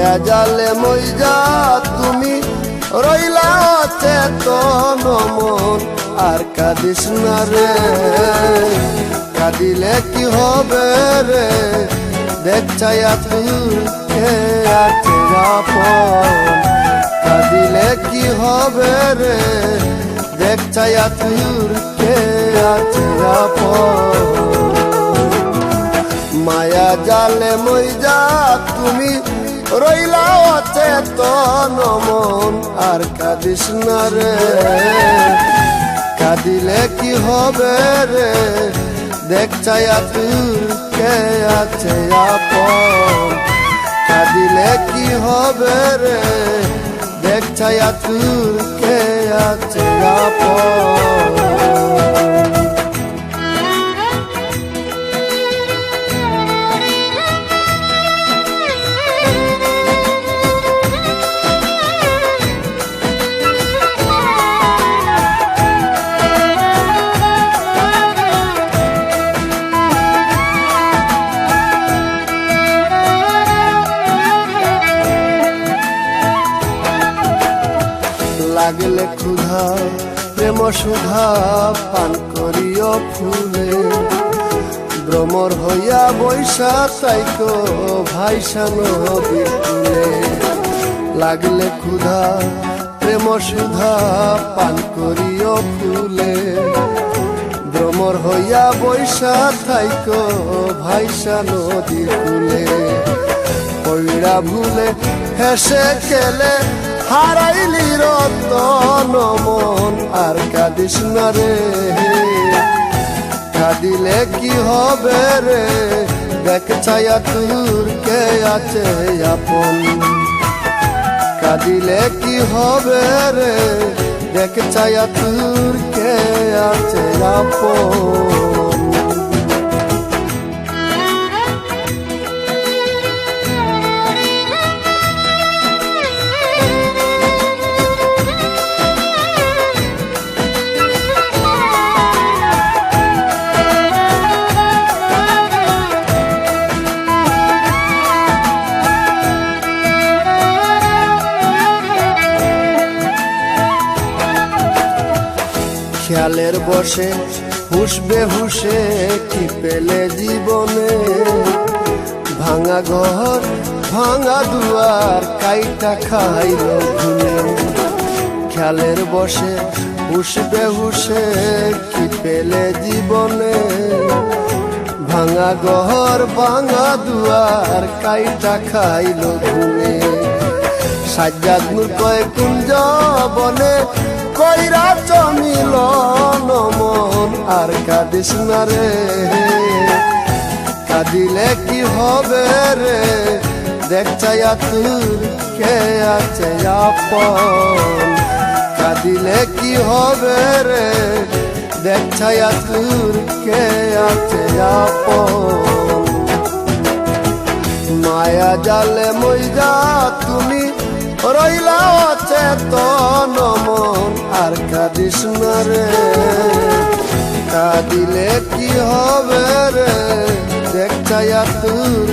মায়া জালে মইজা তুমি রইলা চেতন মন। আর কাদিস না রে, কাদিলে কি হবে রে? দেখ ছায়া তুই আছে কাদিলে কি হবে রে? দেখ ছায়া তুই আছে মায়া জালে মই যা তুমি রইলা অচেতন মন, আর কাঁদিস না রে। কাঁদিলে কি হবে রে? দেখ চাইয়া তুই কে আছে আপন। কাঁদিলে কি হবে রে? দেখ চাইয়া তুই কে আছে আপন। লাগলে ক্ষুধা প্রেম সুধা পান করিও ফুলে। ভ্রমর হইয়া বৈশা তাইকো ভাইসা নদীর কূলে লাগলে ক্ষুধা প্রেম সুধা পান করিও ফুলে। ভ্রমর হইয়া বৈশা থাইকো ভাইসা নদীর কূলে কইরা ভুলে হেসে খেলে হারাইলি রতন মন, আর কাঁদিস না রে। কাঁদিলে কি হবে রে? দেখ ছায়া তুর কে আছে আপন। কাঁদিলে কি হবে রে? দেখ ছায়া তুর কে আছে আপন। খেয়ালের বসে হুসবে হুসে কি পেলে জীবনে? ভাঙা ঘর, ভাঙা দুয়ার, কাইটা খাইল ভুলে খেয়ালের বসে হুসবে হুসে কি পেলে জীবনে? ভাঙা ঘর, ভাঙা দুয়ার, কাইটা খাইল ভুলে সাজ্জাদ নূর কয়, কুঞ্জ বনে কইরা চমিল মন আর কাঁদিস না রে। কাঁদিলে কি হবে রে? দেখ চাইয়া তুর কে আছে আপন। কাঁদিলে কি হবে রে? দেখ ছায়া তুর কে আছে আপন। মায়া জালে মইজা তুমি রইলা অচেতন মন আর কাঁদিস রে। কাঁদিলে কি হবে রে? দেখ তুর